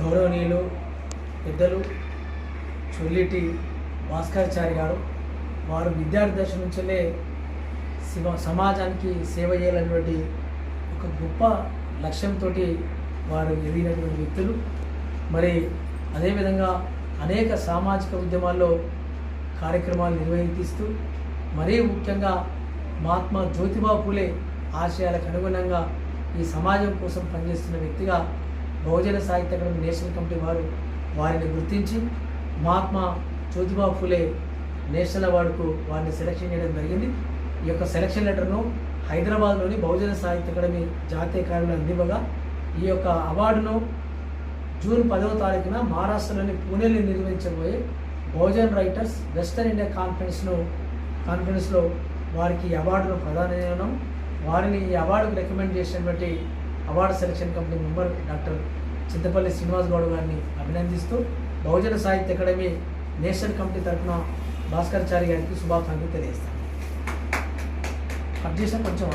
గౌరవనీయులు పెద్దలు చొల్లిటి భాస్కరాచారి గారు వారు విద్యార్థి దశ నుంచే శివ సమాజానికి సేవ చేయాలన్నటువంటి ఒక గొప్ప లక్ష్యంతో వారు ఎదిగినటువంటి వ్యక్తులు. మరి అదేవిధంగా అనేక సామాజిక ఉద్యమాల్లో కార్యక్రమాలు నిర్వహిస్తూ మరీ ముఖ్యంగా మహాత్మా జ్యోతిబా పూలే ఆశయాలకు అనుగుణంగా ఈ సమాజం కోసం పనిచేస్తున్న వ్యక్తిగా బహుజన సాహిత్య అకాడమీ నేషనల్ కమిటీ వారు వారిని గుర్తించి మహాత్మా జ్యోతిబా ఫులే నేషనల్ అవార్డుకు వారిని సెలక్షన్ చేయడం జరిగింది. ఈ యొక్క సెలక్షన్ లెటర్ను హైదరాబాద్లోని బహుజన సాహిత్య అకాడమీ జాతీయ కార్యాలయం అందివ్వగా ఈ యొక్క అవార్డును జూన్ పదవ తారీఖున మహారాష్ట్రలోని పూణేలో నిర్వహించబోయే బహుజన్ రైటర్స్ వెస్టర్న్ ఇండియా కాన్ఫరెన్స్ను కాన్ఫరెన్స్లో వారికి ఈ అవార్డును ప్రదానం చేయడం వారిని ఈ అవార్డుకు రికమెండ్ చేసినటువంటి award selection committee member doctor Chintapalli Srinivas Goud గారిని అభినందిస్తూ బహుజన సాహిత్య అకాడమీ నేషనల్ కమిటీ తరఫున భాస్కర్చారి గారికి శుభాకాంక్షలు తెలియజేస్తాను. కట్ చేసిన కొంచెం